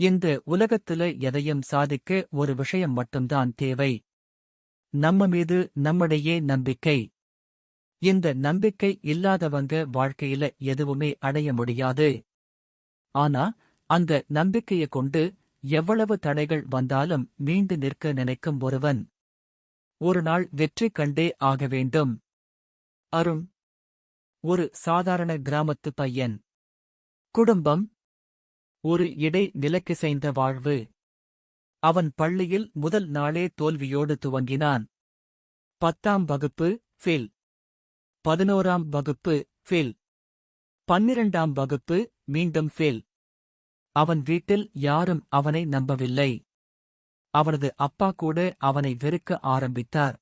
இந்த உலகத்துல எதையும் சாதிக்க ஒரு விஷயம் மட்டும்தான் தேவை. நம்ம மீது நம்முடைய நம்பிக்கை. இந்த நம்பிக்கை இல்லாதவங்க வாழ்க்கையில எதுவுமே அடைய முடியாது. ஆனா அந்த நம்பிக்கையை கொண்டு எவ்வளவு தடைகள் வந்தாலும் மீண்டு நிற்க நினைக்கும் ஒருவன். ஒரு நாள் வெற்றி கண்டே ஆக வேண்டும். அருண். ஒரு சாதாரண கிராமத்து பையன். குடும்பம் ஒரு இடை நிலக்கிசைந்த வாழ்வு. அவன் பள்ளியில் முதல் நாளே தோல்வியோடு துவங்கினான். பத்தாம் வகுப்பு ஃபெயில் பதினோராம் வகுப்பு ஃபெயில் பன்னிரண்டாம் வகுப்பு மீண்டும் ஃபெயில் அவன் வீட்டில் யாரும் அவனை நம்பவில்லை. அவனது அப்பா கூட அவனை வெறுக்க ஆரம்பித்தார்.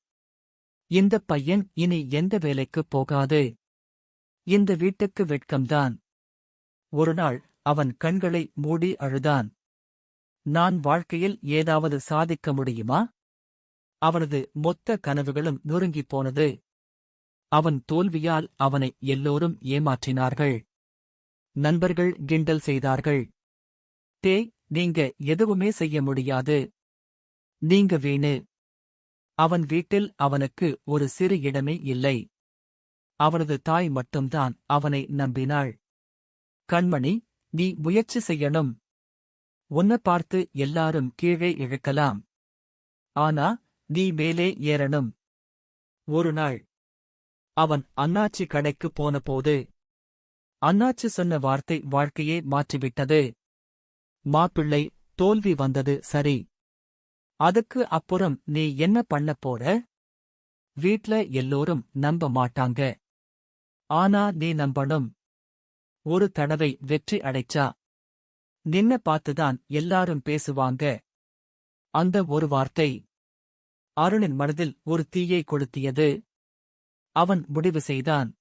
இந்த பையன் இனி எந்த வேலைக்குப் போகாது. இந்த வீட்டுக்கு வெட்கம்தான். ஒருநாள் அவன் கண்களை மூடி அழுதான். நான் வாழ்க்கையில் ஏதாவது சாதிக்க முடியுமா? அவனது மொத்த கனவுகளும் நொறுங்கிப் போனது. அவன் தோல்வியால் அவனை எல்லோரும் ஏமாற்றினார்கள். நண்பர்கள் கிண்டல் செய்தார்கள். டே நீங்க எதுவுமே செய்ய முடியாது. நீங்க வீணு. அவன் வீட்டில் அவனுக்கு ஒரு சிறு இடமே இல்லை. அவனது தாய் மட்டும்தான் அவனை நம்பினாள். கண்மணி நீ முயற்சி செய்யணும். உன்னை பார்த்து எல்லாரும் கீழே இழுக்கலாம். ஆனா நீ மேலே ஏறணும். ஒரு நாள் அவன் அண்ணாச்சி கடைக்கு போனபோது அண்ணாச்சி சொன்ன வார்த்தை வாழ்க்கையே மாற்றிவிட்டது. மாப்பிள்ளை தோல்வி வந்தது சரி. அதுக்கு அப்புறம் நீ என்ன பண்ண போற? வீட்ல எல்லோரும் நம்ப மாட்டாங்க. ஆனா நீ நம்பணும். ஒரு தடவை வெற்றி அடைச்சா? நின்ன பார்த்துதான் எல்லாரும் பேசுவாங்க. அந்த ஒரு வார்த்தை அருணின் மனதில் ஒரு தீயை கொளுத்தியது. அவன் முடிவு செய்தான்.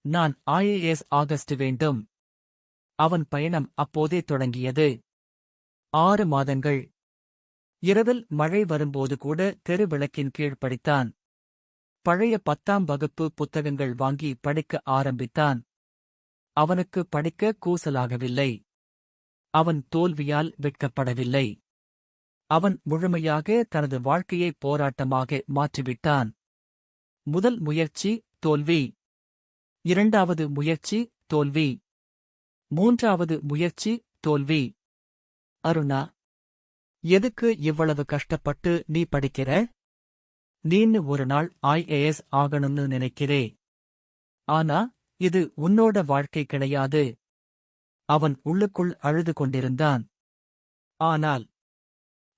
நான் ஐஏஎஸ் ஆகஸ்ட் வேண்டும். அவன் பயணம் அப்போதே தொடங்கியது. ஆறு மாதங்கள். இரவில் மழை வரும்போது கூட தெரு விளக்கின் கீழ் படித்தான். பழைய பத்தாம் வகுப்பு புத்தகங்கள் வாங்கி படிக்க ஆரம்பித்தான். அவனுக்கு படிக்க கூசலாகவில்லை. அவன் தோல்வியால் வெட்கப்படவில்லை. அவன் முழுமையாக தனது வாழ்க்கையை போராட்டமாக மாற்றிவிட்டான். முதல் முயற்சி தோல்வி. இரண்டாவது முயற்சி தோல்வி. மூன்றாவது முயற்சி தோல்வி. அருணா எதுக்கு இவ்வளவு கஷ்டப்பட்டு நீ படிக்கிற? நீன்னு ஒரு நாள் ஐஏஎஸ் ஆகணும்னு நினைக்கிறே. ஆனா இது உன்னோட வாழ்க்கை கிடையாது. அவன் உள்ளுக்குள் அழுது கொண்டிருந்தான். ஆனால்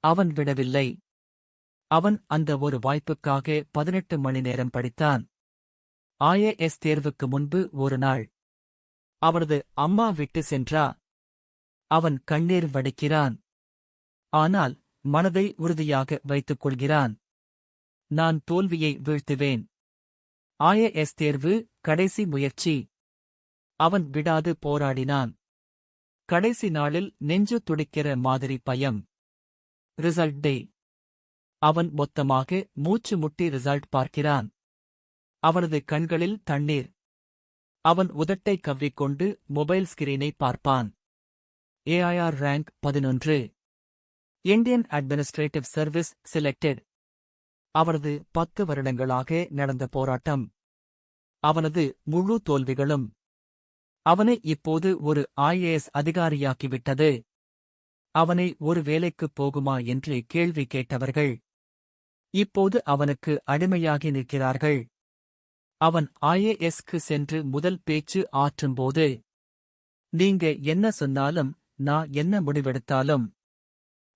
அவன் விடவில்லை. அவன் அந்த ஒரு வாய்ப்புக்காக பதினெட்டு மணி நேரம் படித்தான். ஐஏஎஸ் தேர்வுக்கு முன்பு ஒரு நாள். அவனது அம்மா விட்டு சென்றா. அவன் கண்ணீர் வடிக்கிறான். ஆனால் மனதை உறுதியாக வைத்துக் கொள்கிறான். நான் தோல்வியை வீழ்த்துவேன். ஐஏஎஸ் தேர்வு கடைசி முயற்சி. அவன் விடாது போராடினான். கடைசி நாளில் நெஞ்சு துடிக்கிற மாதிரி பயம். Result day. அவன் மொத்தமாக மூச்சு முட்டி ரிசல்ட் பார்க்கிறான். அவனது கண்களில் தண்ணீர். அவன் உதட்டை கவ்விக்கொண்டு மொபைல் ஸ்கிரீனை பார்ப்பான். ஏஐஆர் ரேங்க் பதினொன்று. Indian administrative service selected. அவரது பத்து வருடங்களாக நடந்த போராட்டம். அவனது முழு தோல்விகளும் அவனை இப்போது ஒரு ஐஏஎஸ் அதிகாரியாக்கிவிட்டது. அவனை ஒரு வேலைக்குப் போகுமா என்று கேள்வி கேட்டவர்கள் இப்போது அவனுக்கு அடிமையாகி நிற்கிறார்கள். அவன் ஐஏஎஸ்க்கு சென்று முதல் பேச்சு ஆற்றும்போது நீங்க என்ன சொன்னாலும் நான் என்ன முடிவெடுத்தாலும்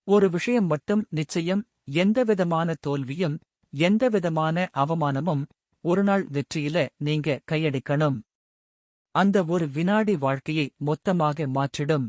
ஒரு விஷயம் மட்டும் நிச்சயம் எந்தவிதமான தோல்வியும் எந்தவிதமான அவமானமும் ஒருநாள் வெற்றியில நீங்க கையடிக்கணும். அந்த ஒரு வினாடி வாழ்க்கையை மொத்தமாக மாற்றிடும்.